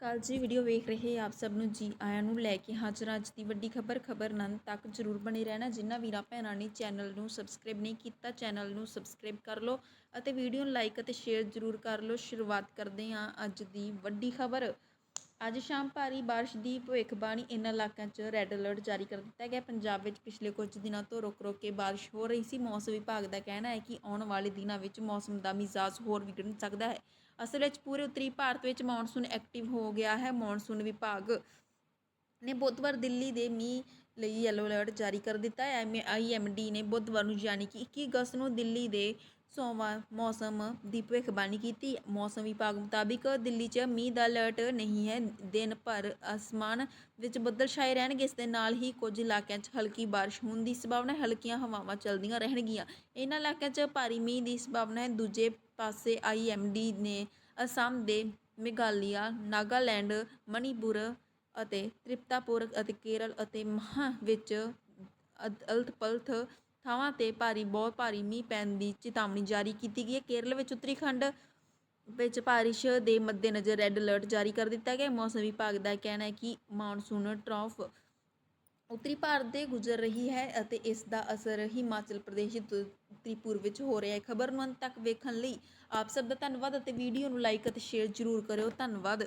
ਕੱਲ੍ਹ ਜੀ ਵੀਡੀਓ ਵੇਖ ਰਹੇ ਆਪ ਸਭ ਨੂੰ ਜੀ ਆਇਆਂ ਨੂੰ ਲੈ ਕੇ ਹਾਜ਼ਰ ਹਾਂ। ਅੱਜ ਦੀ ਵੱਡੀ ਖਬਰ ਖਬਰ ਨੰਨ ਤੱਕ ਜਰੂਰ ਬਣੇ ਰਹਿਣਾ। ਜਿਨ੍ਹਾਂ ਵੀਰਾਂ ਭੈਣਾਂ ਨੇ ਚੈਨਲ ਨੂੰ ਸਬਸਕ੍ਰਾਈਬ ਨਹੀਂ ਕੀਤਾ ਚੈਨਲ ਨੂੰ ਸਬਸਕ੍ਰਾਈਬ ਕਰ ਲਓ ਅਤੇ ਵੀਡੀਓ ਨੂੰ ਲਾਈਕ ਅਤੇ ਸ਼ੇਅਰ ਜਰੂਰ ਕਰ ਲਓ। ਸ਼ੁਰੂਆਤ ਕਰਦੇ ਹਾਂ ਅੱਜ ਦੀ ਵੱਡੀ ਖਬਰ। ਅੱਜ ਸ਼ਾਮ ਭਾਰੀ ਬਾਰਿਸ਼ ਦੀ ਭਵਿੱਖਬਾਣੀ ਇਨ੍ਹਾਂ ਇਲਾਕਿਆਂ 'ਚ ਰੈੱਡ ਅਲਰਟ ਜਾਰੀ ਕਰ ਦਿੱਤਾ ਗਿਆ। ਪੰਜਾਬ ਵਿੱਚ ਪਿਛਲੇ ਕੁਝ ਦਿਨਾਂ ਤੋਂ ਰੁਕ ਰੁਕ ਕੇ ਬਾਰਿਸ਼ ਹੋ ਰਹੀ ਸੀ। ਮੌਸਮ ਵਿਭਾਗ ਦਾ ਕਹਿਣਾ ਹੈ ਕਿ ਆਉਣ ਵਾਲੇ ਦਿਨਾਂ ਵਿੱਚ ਮੌਸਮ ਦਾ ਮਿਜ਼ਾਜ ਹੋਰ ਵਿਗੜ ਸਕਦਾ ਹੈ। ਅਸਲ ਵਿੱਚ ਪੂਰੇ ਉੱਤਰੀ ਭਾਰਤ ਵਿੱਚ ਮੌਨਸੂਨ ਐਕਟਿਵ ਹੋ ਗਿਆ ਹੈ, ਮੌਨਸੂਨ ਵਿਭਾਗ ਨੇ ਬੁੱਧਵਾਰ ਦਿੱਲੀ ਦੇ ਮੀਂਹ ਲਈ ਯੈਲੋ ਅਲਰਟ ਜਾਰੀ ਕਰ ਦਿੱਤਾ ਹੈ। ਐਮ ਆਈਐਮਡੀ ਨੇ ਬੁੱਧਵਾਰ ਨੂੰ ਯਾਨੀ ਕਿ 21 ਅਗਸਤ ਨੂੰ ਦਿੱਲੀ ਦੇ ਸੋਮਵਾਰ ਮੌਸਮ ਦੀ ਭਵਿੱਖਬਾਣੀ ਕੀਤੀ। ਮੌਸਮ ਵਿਭਾਗ ਮੁਤਾਬਿਕ ਦਿੱਲੀ 'ਚ ਮੀਂਹ ਦਾ ਅਲਰਟ ਨਹੀਂ ਹੈ। ਦਿਨ ਭਰ ਅਸਮਾਨ ਵਿੱਚ ਬੱਦਲ ਛਾਏ ਰਹਿਣਗੇ। ਇਸ ਦੇ ਨਾਲ ਹੀ ਕੁਝ ਇਲਾਕਿਆਂ 'ਚ ਹਲਕੀ ਬਾਰਿਸ਼ ਹੋਣ ਦੀ ਸੰਭਾਵਨਾ ਹੈ। ਹਲਕੀਆਂ ਹਵਾਵਾਂ ਚੱਲਦੀਆਂ ਰਹਿਣਗੀਆਂ। ਇਹਨਾਂ ਇਲਾਕਿਆਂ 'ਚ ਭਾਰੀ ਮੀਂਹ ਦੀ ਸੰਭਾਵਨਾ ਹੈ। ਦੂਜੇ ਪਾਸੇ ਆਈਐਮਡੀ ਨੇ ਅਸਾਮ ਦੇ ਮੇਘਾਲਿਆ, ਨਾਗਾਲੈਂਡ, ਮਣੀਪੁਰ ਅਤੇ ਤ੍ਰਿਪਤਾਪੁਰ ਅਤੇ ਕੇਰਲ ਅਤੇ ਮਹਾਂ ਵਿੱਚ ਅਲਤ ਪਲਥ ਥਾਵਾਂ ਤੇ ਭਾਰੀ, ਬਹੁਤ ਭਾਰੀ ਮੀਂਹ ਪੈਣ ਦੀ ਚੇਤਾਵਨੀ ਜਾਰੀ ਕੀਤੀ ਗਈ ਹੈ। ਕੇਰਲ ਵਿੱਚ ਉੱਤਰੀ ਖੰਡ ਵਿੱਚ ਬਾਰਿਸ਼ ਦੇ ਮੱਦੇਨਜ਼ਰ ਰੈੱਡ ਅਲਰਟ ਜਾਰੀ ਕਰ ਦਿੱਤਾ ਗਿਆ ਮੌਸਮ ਵਿਭਾਗ ਦਾ ਕਹਿਣਾ ਹੈ ਕਿ ਮਾਨਸੂਨ ਟਰੌਫ ਉੱਤਰੀ ਭਾਰਤ ਦੇ ਗੁਜ਼ਰ ਰਹੀ ਹੈ ਅਤੇ ਇਸ ਦਾ ਅਸਰ ਹਿਮਾਚਲ ਪ੍ਰਦੇਸ਼ ਤੇ ਉੱਤਰੀ ਵਿੱਚ ਹੋ ਰਿਹਾ ਹੈ। ਖਬਰ ਨੂੰ ਅੰਤ ਤੱਕ ਵੇਖਣ ਲਈ ਆਪ ਸਭ ਦਾ ਧੰਨਵਾਦ ਅਤੇ ਵੀਡੀਓ ਨੂੰ ਲਾਈਕ ਅਤੇ ਸ਼ੇਅਰ ਜ਼ਰੂਰ ਕਰਿਓ। ਧੰਨਵਾਦ।